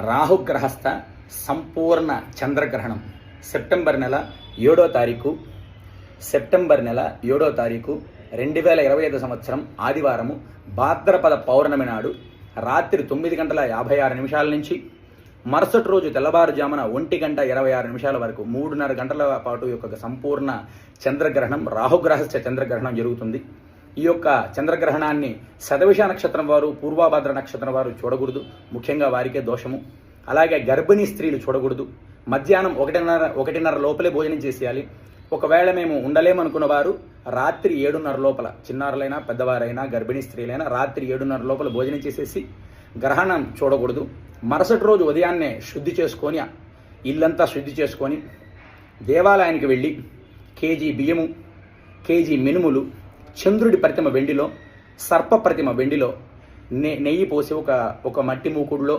రాహుగ్రహస్థ సంపూర్ణ చంద్రగ్రహణం. సెప్టెంబర్ నెల ఏడో తారీఖు. సెప్టెంబర్ నెల ఏడో తారీఖు రెండు వేల ఇరవై ఐదు సంవత్సరం ఆదివారము భాద్రపద పౌర్ణమి నాడు రాత్రి తొమ్మిది గంటల యాభై ఆరు నిమిషాల నుంచి మరుసటి రోజు తెల్లవారుజామున ఒంటి గంట ఇరవై ఆరు నిమిషాల వరకు మూడున్నర గంటల పాటు యొక్క సంపూర్ణ చంద్రగ్రహణం రాహుగ్రహస్థ చంద్రగ్రహణం జరుగుతుంది. ఈ యొక్క చంద్రగ్రహణాన్ని శతవిష నక్షత్రం వారు పూర్వాభద్ర నక్షత్రం వారు చూడకూడదు. ముఖ్యంగా వారికే దోషము. అలాగే గర్భిణీ స్త్రీలు చూడకూడదు. మధ్యాహ్నం ఒకటిన్నర ఒకటిన్నర లోపలే భోజనం చేసేయాలి. ఒకవేళ మేము ఉండలేమనుకున్న వారు రాత్రి ఏడున్నర లోపల చిన్నారులైనా పెద్దవారైనా గర్భిణీ స్త్రీలైనా రాత్రి ఏడున్నర లోపల భోజనం చేసేసి గ్రహణం చూడకూడదు. మరుసటి రోజు ఉదయాన్నే శుద్ధి చేసుకొని ఇల్లంతా శుద్ధి చేసుకొని దేవాలయానికి వెళ్ళి కేజీ బియ్యము కేజీ మినుములు చంద్రుడి ప్రతిమ వెండిలో సర్ప ప్రతిమ వెండిలో నె నెయ్యి పోసి ఒక ఒక మట్టి మూకుడులో